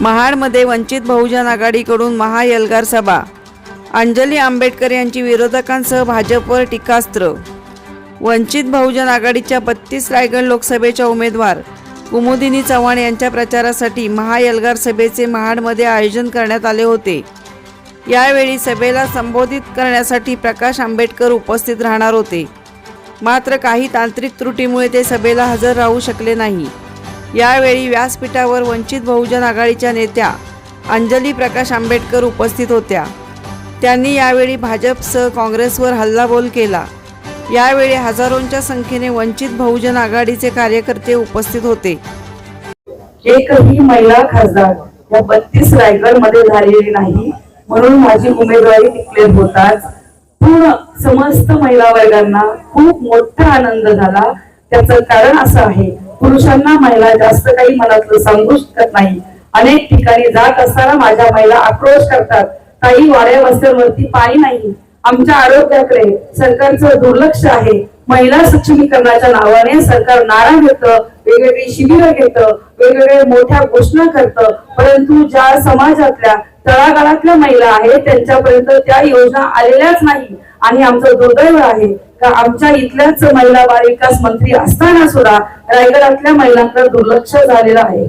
महाडमध्ये वंचित बहुजन आघाडीकडून महाएल्गार सभा. अंजली आंबेडकर यांची विरोधकांसह भाजपवर टीकास्त्र. वंचित बहुजन आघाडीच्या बत्तीस रायगड लोकसभेच्या उमेदवार कुमुदिनी चव्हाण यांच्या प्रचारासाठी महाएल्गार सभेचे महाडमध्ये आयोजन करण्यात आले होते. यावेळी सभेला संबोधित करण्यासाठी प्रकाश आंबेडकर उपस्थित राहणार होते. मात्र काही तांत्रिक त्रुटीमुळे ते सभेला हजर राहू शकले नाही. यावेळी व्यासपीठावर वंचित बहुजन आघाडीच्या नेत्या अंजली प्रकाश आंबेडकर उपस्थित होत्या. त्यांनी यावेळी भाजपसह काँग्रेसवर हल्लाबोल केला. यावेळी हजारोंच्या संख्येने वंचित बहुजन आघाडीचे कार्यकर्ते उपस्थित होते. एकही महिला खासदार या बत्तीस रायगडमध्ये झालेली नाही म्हणून माझी उमेदवारी डिक्लेअर होताच. पूर्ण समस्त महिला वर्गांना खूप मोठा आनंद झाला. त्याचं कारण असं आहे पुरुषांना महिला जास्त काही मनातलं सांगू शकत नाही. अनेक ठिकाणी जात असताना माझ्या महिला आक्रोश करतात. काही वाड्या वस्त्यांवरती पाणी नाही. आमच्या आरोग्याकडे सरकारचं दुर्लक्ष आहे. महिला सक्षमीकरणाच्या नावाने सरकार नारा घेतं वेगवेगळी शिबिरं घेतं वेगवेगळ्या मोठ्या घोषणा करतं. परंतु ज्या समाजातल्या तळागाळातल्या महिला आहेत त्यांच्यापर्यंत त्या योजना आलेल्याच नाही. आणि आमचं दुर्दैव आहे. का आमच्या इथल्याच महिला बाल विकास मंत्री असताना सुद्धा रायगडातल्या महिलांकडे दुर्लक्ष झालेलं आहे.